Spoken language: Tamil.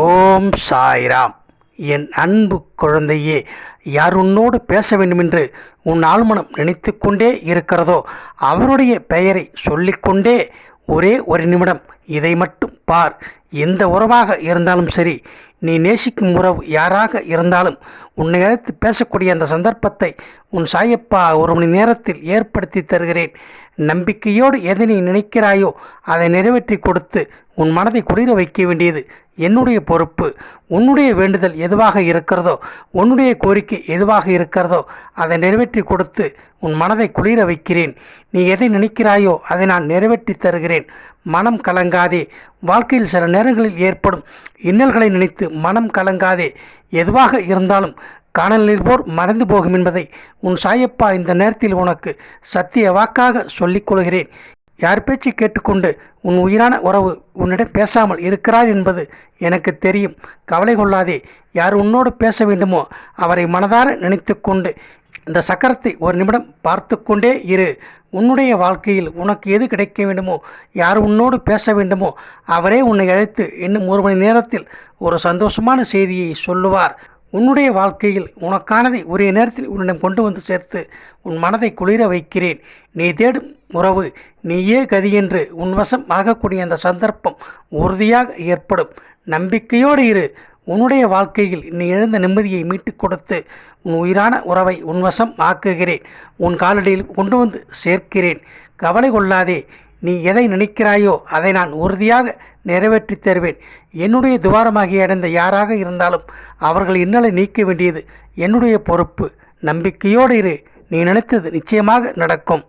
ஓம் சாய்ராம். என் அன்பு குழந்தையே யார் உன்னோடு பேச வேண்டுமென்று உன் ஆழ்மனம் நினைத்து கொண்டே இருக்கிறதோ அவருடைய பெயரை சொல்லிக்கொண்டே ஒரே ஒரு நிமிடம் இதை மட்டும் பார். எந்த உறவாக இருந்தாலும் சரி நீ நேசிக்கும் உறவு யாராக இருந்தாலும் உன்னை அழைத்து பேசக்கூடிய அந்த சந்தர்ப்பத்தை உன் சாயப்பா ஒரு மணி நேரத்தில் ஏற்படுத்தி தருகிறேன். நம்பிக்கையோடு எதை நீ நினைக்கிறாயோ அதை நிறைவேற்றி கொடுத்து உன் மனதை குளிர வைக்க வேண்டியது என்னுடைய பொறுப்பு. உன்னுடைய வேண்டுதல் எதுவாக இருக்கிறதோ உன்னுடைய கோரிக்கை எதுவாக இருக்கிறதோ அதை நிறைவேற்றி கொடுத்து உன் மனதை குளிர வைக்கிறேன். நீ எதை நினைக்கிறாயோ அதை நான் நிறைவேற்றி தருகிறேன். மனம் கலங்காதே. வாழ்க்கையில் சில நேரங்களில் ஏற்படும் இன்னல்களை நினைத்து மனம் கலங்காதே. எதுவாக இருந்தாலும் காணல் நிற்போர் மறந்து போகும் என்பதை உன் சாயப்பா இந்த நேரத்தில் உனக்கு சத்திய வாக்காக சொல்லிக் கொள்கிறேன். யார் பேச்சு கேட்டுக்கொண்டு உன் உயிரான உறவு உன்னிடம் பேசாமல் இருக்கிறார் என்பது எனக்கு தெரியும். கவலை கொள்ளாதே. யார் உன்னோடு பேச வேண்டுமோ அவரை மனதார நினைத்து கொண்டு இந்த சக்கரத்தை ஒரு நிமிடம் பார்த்து கொண்டே இரு. உன்னுடைய வாழ்க்கையில் உனக்கு எது கிடைக்க வேண்டுமோ யார் உன்னோடு பேச வேண்டுமோ அவரே உன்னை அழைத்து இன்னும் ஒரு மணி நேரத்தில் ஒரு சந்தோஷமான செய்தியை சொல்லுவார். உன்னுடைய வாழ்க்கையில் உனக்கானதை ஒரே நேரத்தில் உன்னிடம் கொண்டு வந்து சேர்த்து உன் மனதை குளிர வைக்கிறேன். நீ தேடும் உறவு நீயே கதி என்று உன் வசம் ஆகக்கூடிய அந்த சந்தர்ப்பம் உறுதியாக ஏற்படும். நம்பிக்கையோடு இரு. உன்னுடைய வாழ்க்கையில் நீ இழந்த நிம்மதியை மீட்டுக் கொடுத்து உன் உயிரான உறவை உன் வசம் ஆக்குகிறேன். உன் காலடியில் கொண்டு வந்து சேர்க்கிறேன். கவலை கொள்ளாதே. நீ எதை நினைக்கிறாயோ அதை நான் உறுதியாக நிறைவேற்றி தருவேன். என்னுடைய துவாரமாகி அடைந்த யாராக இருந்தாலும் அவர்கள் இன்னலை நீக்க வேண்டியது என்னுடைய பொறுப்பு. நம்பிக்கையோடு இரு. நீ நினைத்தது நிச்சயமாக நடக்கும்.